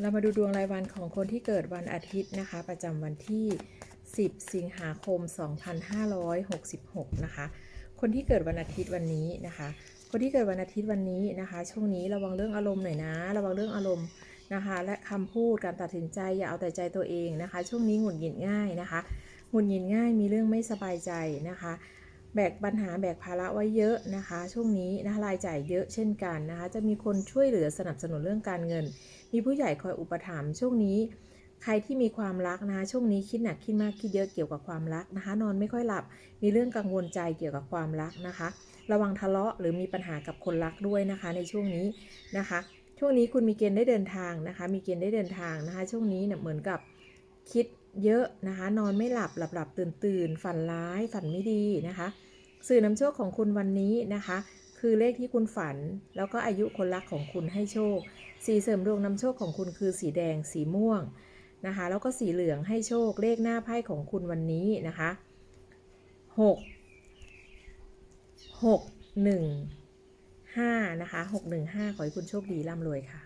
เรามาดูดวงรายวันของคนที่เกิดวันอาทิตย์นะคะ ประจำวันที่ 10 สิงหาคม 2566 นะคะ คนที่เกิดวันอาทิตย์วันนี้นะคะ คนที่เกิดวันอาทิตย์วันนี้นะคะ ช่วงนี้ระวังเรื่องอารมณ์หน่อยนะ ระวังเรื่องอารมณ์นะคะ และคำพูดการตัดสินใจอย่าเอาแต่ใจตัวเองนะคะ ช่วงนี้หงุดหงิดง่ายนะคะหงุดหงิดง่ายมีเรื่องไม่สบายใจนะคะ แบกปัญหาแบกภาระไว้เยอะนะคะ ช่วงนี้นะคะรายจ่ายเยอะเช่นกันนะคะ จะมีคนช่วยเหลือสนับสนุนเรื่องการเงิน มีผู้ใหญ่คอยอุปถัมภ์ช่วงนี้ ใครที่มีความรักนะคะช่วงนี้คิดหนักคิดมากคิดเยอะเกี่ยวกับความรักนะคะ นอนไม่ค่อยหลับ มีเรื่องกังวลใจเกี่ยวกับความรักนะคะ ระวังทะเลาะหรือมีปัญหากับคนรักด้วยนะคะ ในช่วงนี้นะคะ ช่วงนี้คุณมีเกณฑ์ได้เดินทางนะคะ มีเกณฑ์ได้เดินทางนะคะ ช่วงนี้เนี่ยเหมือนกับคิด เยอะนะคะ นอนไม่หลับหลับหลับตื่นตื่นฝันร้ายฝันไม่ดีนะคะ สื่อนำโชคของคุณวันนี้นะคะ คือเลขที่คุณฝัน แล้วก็อายุคนรักของคุณให้โชค สีเสริมดวงนำโชคของคุณคือสีแดงสีม่วงนะคะ แล้วก็สีเหลืองให้โชค เลขหน้าไพ่ของคุณวันนี้นะคะหกหกหนึ่งห้านะคะหกหนึ่งห้าขอให้คุณโชคดีร่ำรวยค่ะ